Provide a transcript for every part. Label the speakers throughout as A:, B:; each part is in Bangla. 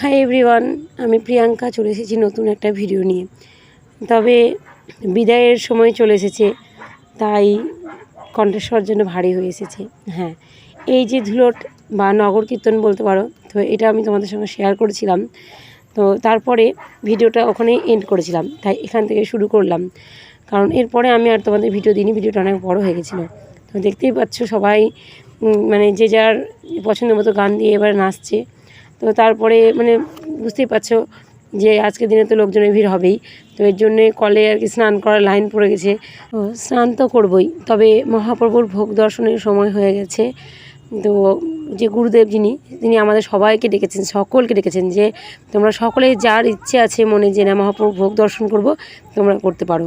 A: হাই এভরিওয়ান আমি প্রিয়াঙ্কা চলে এসেছি নতুন একটা ভিডিও নিয়ে। তবে বিদায়ের সময় চলে এসেছে, তাই কণ্ঠস্বর জন্য ভারী হয়ে এসেছে। হ্যাঁ এই যে ধুলোট বা নগর কীর্তন বলতে পারো, তো এটা আমি তোমাদের সঙ্গে শেয়ার করেছিলাম। তো তারপরে ভিডিওটা ওখানে এন্ড করেছিলাম, তাই এখান থেকে শুরু করলাম। কারণ এরপরে আমি আর তোমাদের ভিডিও দিইনি ভিডিওটা অনেক বড় হয়ে গেছিল। তো দেখতেই পাচ্ছ সবাই মানে যে যার পছন্দ মতো গান দিয়ে এবার নাচছে। তো তারপরে মানে বুঝতেই পারছ যে আজকের দিনে তো লোকজনের ভিড় হবেই। তো এর জন্যে কলে আর কি স্নান করার লাইন পড়ে গেছে। তো স্নান তো করবই তবে মহাপ্রভুর ভোগ দর্শনের সময় হয়ে গেছে। তো যে গুরুদেব যিনি তিনি আমাদের সবাইকে ডেকেছেন সকলকে ডেকেছেন যে তোমরা সকলে যার ইচ্ছে আছে মনে যে না মহাপ্রভু ভোগ দর্শন করব তোমরা করতে পারো।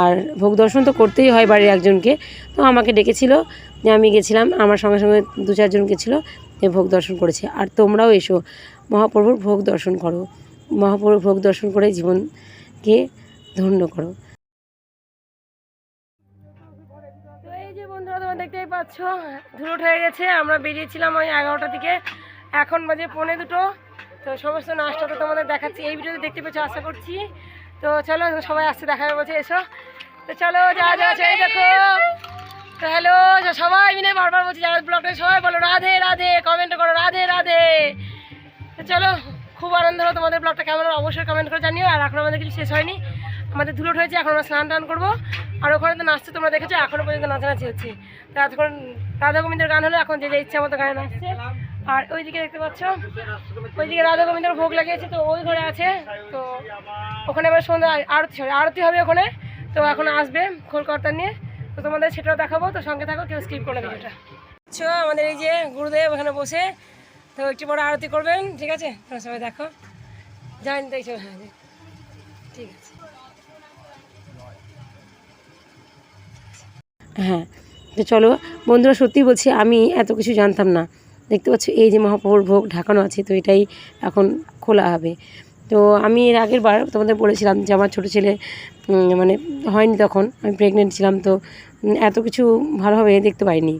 A: আর ভোগ দর্শন তো করতেই হয় বাড়ির একজনকে। তো আমাকে ডেকেছিল যে আমি গেছিলাম, আমার সঙ্গে সঙ্গে দু চারজন গেছিল যে ভোগ দর্শন করেছে। আর তোমরাও এসো, মহাপ্রভুর ভোগ দর্শন করো, মহাপ্রভুর ভোগ দর্শন করে জীবনকে ধন্য করো। দেখতেই পাচ্ছ ধুলোট হয়ে গেছে, আমরা বেরিয়েছিলাম ওই এগারোটা থেকে। এখন বাজে পৌনে দুটো। তো সমস্ত নাচটা তো তোমাদের দেখাচ্ছি। এই ভিডিওতে দেখতে পেয়েছ, আশা করছি। তো চলো সবাই আসতে দেখা বলছে, এসো। তো চলো, যা যা আছে দেখো। তো হ্যালো সবাই মিলে বারবার বলছি, যারা ব্লগটা সবাই বলো, রাধে রাধে কমেন্ট করো, রাধে রাধে। তো চলো, খুব আনন্দ হলো তোমাদের ব্লগটা কেমন অবশ্যই কমেন্ট করে জানিও। আর এখন আমাদের কিছু শেষ হয়নি। আমাদের ধুলোট হয়েছে, এখন আমরা স্নান টান করব। আর ওখানে তো নাচতে তোমরা দেখেছ, এখনও পর্যন্ত নাচানাচি হচ্ছে। তো এতক্ষণ রাধা গোবিন্দের গান হলো, এখন যে যে ইচ্ছা মতো গান নাচছে। আর ওইদিকে দেখতে পাচ্ছ ওইদিকে রাধা গোবিন্দের ভোগ লাগিয়েছে তো ওই ঘরে আছে তো ওখানে এবার সন্ধ্যা আরতি হবে আরতি হবে ওখানে তো এখন আসবে খোলকর্তা নিয়ে তো তোমাদের সেটাও দেখাবো তো সঙ্গে থাকো কেউ স্কিপ করে ভিডিওটা। আচ্ছা আমাদের এই যে গুরুদেব ওখানে বসে তো একটু বড় আরতি করবেন ঠিক আছে? তোমরা সবাই দেখো। জানি দেখছ হ্যাঁ ঠিক আছে। হ্যাঁ তো চলো বন্ধুরা সত্যি বলছি আমি এত কিছু জানতাম না। দেখতে পাচ্ছ, এই যে মহাপ্রভুর ভোগ ঢাকানো আছে, তো এটাই এখন খোলা হবে। তো আমি এর আগের বার তোমাদের বলেছিলাম যে আমার ছোটো ছেলে মানে হয়নি তখন, আমি প্রেগনেন্ট ছিলাম, তো এত কিছু ভালোভাবে দেখতে পাইনি।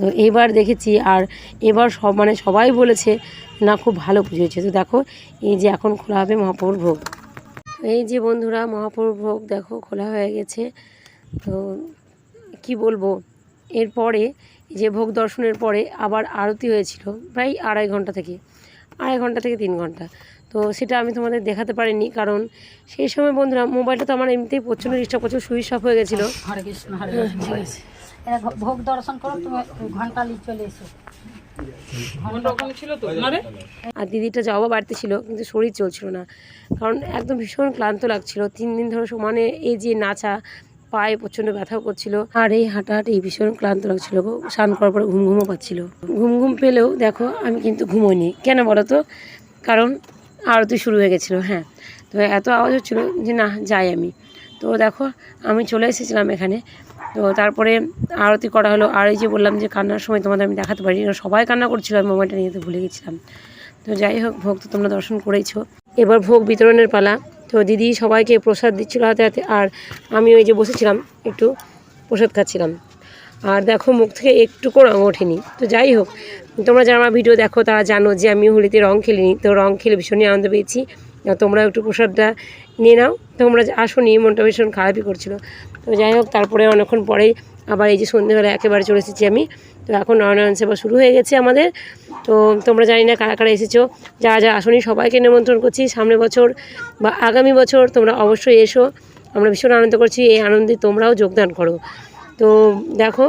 A: তো এইবার দেখেছি, আর এবার সব মানে সবাই বলেছে না, খুব ভালো পুজো হয়েছে। তো দেখো, এই যে এখন খোলা হবে মহাপ্রভুর ভোগ। এই যে বন্ধুরা, মহাপ্রভুর ভোগ দেখো, খোলা হয়ে গেছে। তো কি বলব? এরপরে যে ভোগ দর্শনের পরে আবার আরতি হয়েছিল প্রায় আড়াই ঘণ্টা থেকে আড়াই ঘণ্টা থেকে তিন ঘণ্টা। তো সেটা আমি তোমাদের দেখাতে পারিনি কারণ সেই সময় বন্ধুরা মোবাইলটা তো আমার এমনিতেই প্রচণ্ড ডিস্টার্ব প্রচুর সুইচ অফ হয়ে গেছিল।
B: হরে কৃষ্ণ হরে কৃষ্ণ
A: ঠিক আছে।
B: এরা ঘ- ভোগ দর্শন করো তুমি ঘণ্টা নিয়ে চলে এসো।
A: আর দিদিটা যাওয়া বাড়িতে ছিল কিন্তু শরীর চলছিল না। কারণ একদম ভীষণ ক্লান্ত লাগছিল। তিন দিন ধরে সমানে এই যে নাচা পায়ে প্রচণ্ড ব্যথাও করছিল। আর এই হাঁটাহাঁটি ভীষণ ক্লান্ত লাগছিল গো। স্নান করার পরে ঘুম ঘুমও পাচ্ছিল। ঘুম ঘুম পেলেও দেখো আমি কিন্তু ঘুমোইনি। কেন বলো তো? কারণ আরতি শুরু হয়ে গেছিল হ্যাঁ। তো এত আওয়াজ হচ্ছিল যে না, যাই আমি। তো দেখো আমি চলে এসেছিলাম এখানে। তো তারপরে আরতি করা হলো। আর এই যে বললাম যে কান্নার সময় তোমাদের আমি দেখাতে পারি সবাই কান্না করছিল, আমি মোবাইলটা নিয়ে ভুলে গেছিলাম। তো যাই হোক, ভোগ তো তোমরা দর্শন করেইছো। এবার ভোগ বিতরণের পালা। তো দিদি সবাইকে প্রসাদ দিচ্ছিল হাতে হাতে, আর আমি ওই যে বসেছিলাম, একটু প্রসাদ খাচ্ছিলাম। আর দেখো মুখ থেকে একটুকু রঙ ওঠেনি। তো যাই হোক, তোমরা যারা আমার ভিডিও দেখো তারা জানো যে আমি হোলিতে রং খেলিনি। তো রং খেলে ভীষণই আনন্দ পেয়েছি। তোমরা একটু প্রসাদটা নিয়ে নাও। তোমরা যে আসোনি, মনটা ভীষণ খারাপই করছিল। তো যাই হোক, তারপরে অনেকক্ষণ পরেই আবার এই যে সন্ধ্যেবেলা একেবারে চলে এসেছি আমি। তো এখন নয়নয়ন সেবা শুরু হয়ে গেছে আমাদের। তো তোমরা জানি না কারা কারা এসেছ। যারা যারা আসনি, সবাইকে নিমন্ত্রণ করছি। সামনের বছর বা আগামী বছর তোমরা অবশ্যই এসো। আমরা ভীষণ আনন্দ করছি। এই আনন্দে তোমরাও যোগদান করো। তো দেখো,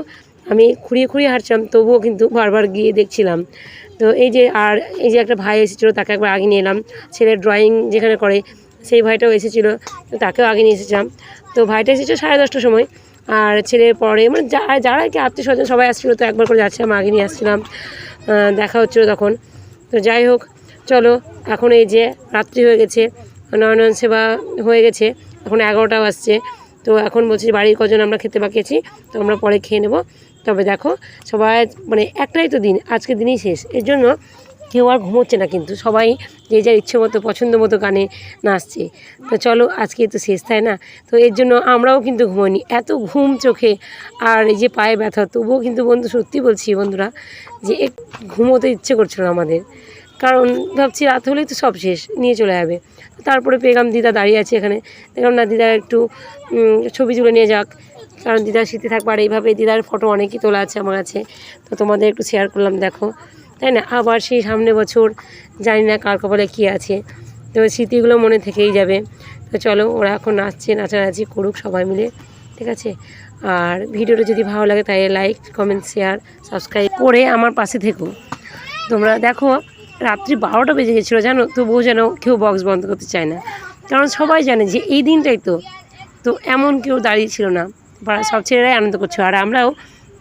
A: আমি খুঁড়িয়ে খুঁড়িয়ে হাঁটছিলাম, তবুও কিন্তু বারবার গিয়ে দেখছিলাম। তো এই যে আর এই যে একটা ভাই এসেছিল, তাকে একবার আগে নিয়ে এলাম। ছেলের ড্রয়িং যেখানে করে, সেই ভাইটাও এসেছিল তাকেও আগে নিয়ে এসেছিলাম। তো ভাইটা এসেছিল সাড়ে দশটার সময়। আর ছেলের পরে মানে যারা যারা কি আত্মীয় স্বজন সবাই আসছিল, তো একবার করে যাচ্ছিলাম আগে নিয়ে আসছিলাম দেখা হচ্ছিল তখন। তো যাই হোক, চলো, এখন এই যে রাত্রি হয়ে গেছে, নয়নয়ন সেবা হয়ে গেছে, এখন এগারোটাও আসছে। তো এখন বলছি বাড়ির কজন আমরা খেতে বাকিয়েছি, তো আমরা পরে খেয়ে নেব। তবে দেখো, সবাই মানে একটাই তো দিন আজকের দিনই শেষ। এর জন্য কেউ আর ঘুমোচ্ছে না কিন্তু, সবাই যে যার ইচ্ছে মতো, পছন্দ মতো গানে নাচছে। তো চলো, আজকে তো শেষ, তাই না? তো এর জন্য আমরাও কিন্তু ঘুমোইনি। এত ঘুম চোখে আর এই যে পায়ে ব্যথা, তবুও কিন্তু বন্ধু, সত্যি বলছি বন্ধুরা, যে এক ঘুমোতে ইচ্ছে করছিল আমাদের। কারণ ভাবছি রাত হলেই তো সব শেষ, নিয়ে চলে যাবে। তারপরে পেলাম দিদা দাঁড়িয়ে আছে এখানে। দেখলাম না, দিদা একটু ছবি তুলে নিয়ে যাক। কারণ দিদার স্মৃতি থাকবে, আর এইভাবে দিদার ফটো অনেকই তোলা আছে আমার কাছে। তো তোমাদের একটু শেয়ার করলাম, দেখো। তাই না? আবার সেই সামনে বছর, জানি না কার কপালে কী আছে। তো স্মৃতিগুলো মনে থেকেই যাবে। তো চলো, ওরা এখন নাচছে নাচানাচি করুক সবাই মিলে, ঠিক আছে? আর ভিডিওটা যদি ভালো লাগে তাই লাইক কমেন্ট শেয়ার সাবস্ক্রাইব করে আমার পাশে থেকো। তোমরা দেখো, রাত্রি বারোটা বেজে গেছিল, জানো? তবুও যেন কেউ বক্স বন্ধ করতে চায় না। কারণ সবাই জানে যে এই দিনটাই তো। তো এমন কেউ দাঁড়িয়ে ছিল না। সব ছেলেরাই আনন্দ করছে আর আমরাও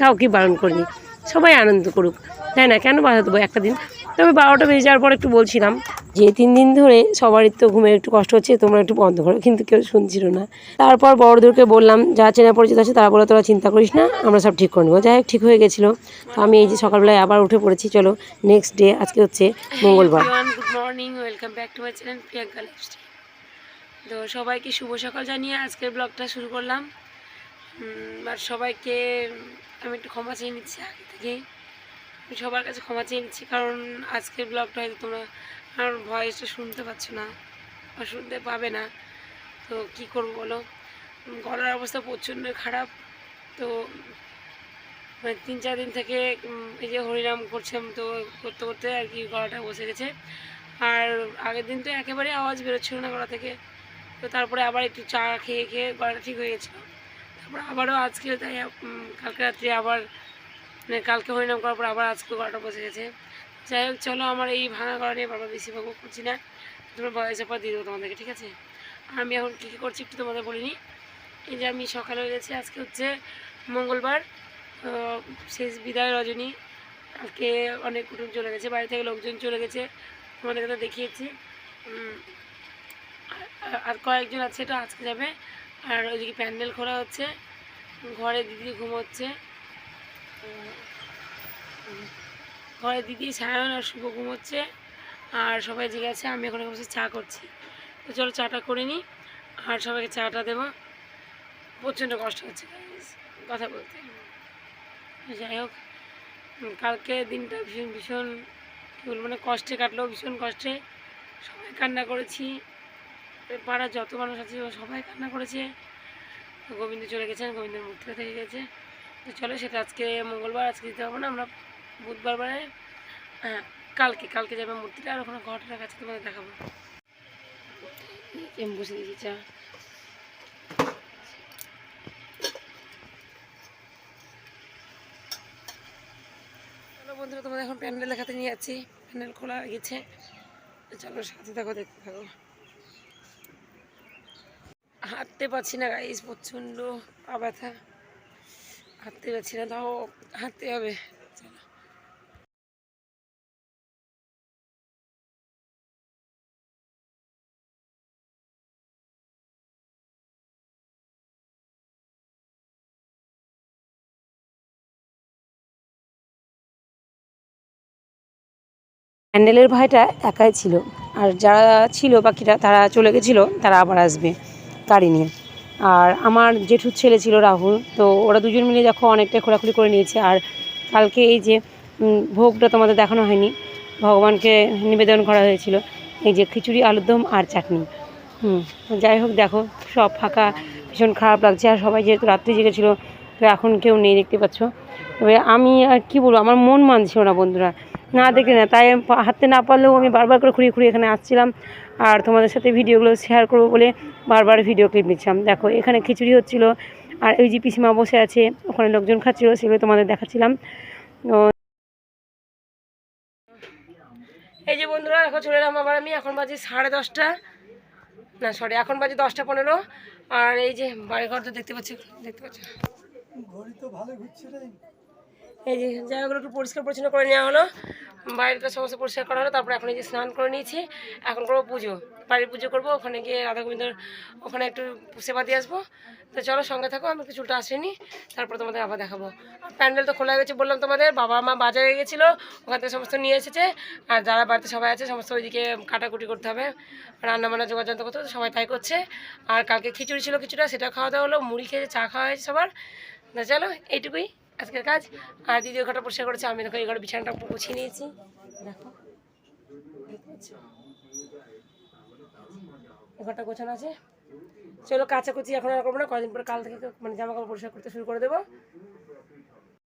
A: কাউকে বারণ করিনি। সবাই আনন্দ করুক। তাই না? কেন বাধা দেবো একটা দিন? তবে বারোটা বেজে যাওয়ার পর একটু বলছিলাম যে, তিন দিন ধরে সবারই তো ঘুমের একটু কষ্ট হচ্ছে, তোমরা একটু বন্ধ করো। কিন্তু কেউ শুনছিল না। তারপর বড়দেরকে বললাম, যা চেনা পরিচিত আছে তারা বলে, তোরা চিন্তা করিস না, আমরা সব ঠিক করে নেব। যাই হোক, ঠিক হয়ে গেছিল। তো আমি এই যে সকালবেলায় আবার উঠে পড়েছি। চলো নেক্সট ডে আজকে হচ্ছে মঙ্গলবার। Good morning welcome back to my channel Priyanka তো সবাইকে শুভ সকাল জানিয়ে আজকের ব্লগটা শুরু করলাম। আর সবাইকে আমি একটু ক্ষমা চেয়ে নিচ্ছি আগে থেকেই। আমি সবার কাছে ক্ষমা চেয়ে নিচ্ছি, কারণ আজকের ব্লগটা হয়তো তোমরা আমার ভয়েসটা শুনতে পাচ্ছ না বা শুনতে পাবে না। তো কি করব বলো? গলার অবস্থা প্রচণ্ড খারাপ। তো মানে তিন চার দিন থেকে এই যে হরিনাম করছিলাম, তো করতে করতে আর কি গলাটা বসে গেছে। আর আগের দিন তো একেবারে আওয়াজ বেরোচ্ছিল না গলা থেকে। তো তারপরে আবার একটু চা খেয়ে খেয়ে গলাটা ঠিক হয়ে গেছিল। তারপর আবারও আজকে তাই কালকে রাত্রে আবার মানে কালকে হরিনাম করার পর আবার আজকে গলাটা বসে গেছে। যাই হোক, চলো আমার এই ভাঙা গলা নিয়ে বারবার বেশি ভাগ করছি না। তোমরা বয়সের পর দিয়ে দেবো তোমাদেরকে, ঠিক আছে? আর আমি এখন কী কী করছি একটু তোমাদের বলিনি এই যে আমি সকালে হয়ে গেছি, আজকে হচ্ছে মঙ্গলবার শেষ বিদায় রজনী। কালকে অনেক কুটুম চলে গেছে, বাড়ি থেকে লোকজন চলে গেছে, তোমাদেরকে তো দেখিয়েছি। আর- কয়েকজন আছে এটা আজকে যাবে। আর ওইদিকে প্যান্ডেল খোলা হচ্ছে, ঘরে দিদি ঘুমোচ্ছে। ঘরে দিদি সায়ন আর শুভ ঘুমোচ্ছে, আর সবাই জেগে আছে, আমি এখন বসে চা করছি। তো চলো চাটা করে নিই আর সবাইকে চাটা দেবো। প্রচণ্ড কষ্ট হচ্ছে কথা বলতে। যাই হোক কালকে দিনটা ভীষণ ভীষণ, কী বলব মানে কষ্টে কাটলো, ভীষণ কষ্টে। সবাই কান্না করেছি পাড়ার যত মানুষ আছে, সবাই কান্না করেছে। গোবিন্দ চলে গেছেন, গোবিন্দের মূর্তিটা থেকে গেছে। তো চলো সেটা আজকে মঙ্গলবার, আজকে দিতে পারব না, আমরা বুধবার বারে হ্যাঁ কালকে কালকে যাবে মূর্তিটা আর ওখানে ঘরটার কাছে তোমাদের দেখাবো। বসে দিয়েছি চা। বন্ধুরা, তোমাদের এখন প্যান্ডেল দেখাতে নিয়ে যাচ্ছি। প্যান্ডেল খোলা গেছে। চলো সাথে থাকো, দেখতে থাকো। হাঁটতে পারছি না গাইস প্রচণ্ড পা ব্যথা। হাঁটতে পারছি না, তাও হাঁটতে হবে। প্যান্ডেলের ভাইটা একাই ছিল। আর যারা ছিল বাকিরা, তারা চলে গেছিল, তারা আবার আসবে গাড়ি নিয়ে। আর আমার জেঠুর ছেলে ছিল রাহুল, তো ওরা দুজন মিলে দেখো অনেকটা খোরাখুরি করে নিয়েছে। আর কালকে এই যে ভোগটা তোমাদের দেখানো হয়নি, ভগবানকে নিবেদন করা হয়েছিল, এই যে খিচুড়ি, আলুর দম আর চাটনি। হুম যাই হোক দেখো, সব ফাঁকা, ভীষণ খারাপ লাগছে। আর সবাই যেহেতু রাত্রি জেগেছিল, তো এখন কেউ নেই দেখতে পাচ্ছ। তবে আমি আর কি বলব, আমার মন মানছিল না বন্ধুরা। না দেখে না তাই আমি পা- না পারলেও আমি বারবার করে ঘুরিয়ে ঘুরিয়ে এখানে আসছিলাম। আর তোমাদের সাথে ভিডিওগুলো শেয়ার করব বলে বারবার ভিডিও ক্লিপ নিচ্ছিলাম। দেখো এখানে খিচুড়ি হচ্ছিল আর এই যে পিসিমা বসে আছে ওখানে লোকজন খাচ্ছিলো সেগুলো তোমাদের দেখাচ্ছিলাম। এই যে বন্ধুরা এখন চলে এলাম আবার আমি। এখন বাজে সাড়ে দশটা। না সরি এখন বাজে দশটা পনেরো। আর এই যে বাড়িঘর তো দেখতে পাচ্ছি দেখতে পাচ্ছি? এই যে জায়গাগুলো একটু পরিষ্কার পরিচ্ছন্ন করে নেওয়া হলো। বাইরেটা সমস্ত পরিষ্কার করা হলো, তারপরে এখন এই যে স্নান করে নিয়েছি। এখন করব পুজো, বাড়ির পুজো করব, ওখানে গিয়ে রাধা গোবিন্দর ওখানে একটু সেবা দিয়ে আসব। তো চলো সঙ্গে থাকো, আমি একটু চুলটা আসেনি, তারপর তোমাদের আবার দেখাবো। প্যান্ডেল তো খোলা গেছে বললাম তোমাদের, বাবা মা বাজারে গেছিল, ওখান থেকে সমস্ত নিয়ে এসেছে। আর যারা বাড়িতে সবাই আছে, সমস্ত ওইদিকে কাটাকুটি করতে হবে। রান্না বান্না যোগাযোগ করতে হবে, সবাই তাই করছে। আর কালকে খিচুড়ি ছিল কিছুটা সেটা খাওয়া দাওয়া হলো, মুড়ি খেয়ে চা খাওয়া হয়েছে সবার। চলো, এইটুকুই। আজকের কাজ। আর দ্বিতীয় ঘরটা পরিষ্কার করেছে, আমি দেখো এই ঘরে বিছানাটা গুছিয়ে নিয়েছি। দেখো। ঘরটা গোছানো আছে। চলো কাচাকুচি এখন আর করব না, কদিন পরে কাল থেকে মানে জামা কাপড় পরিষ্কার করতে শুরু করে দেবো।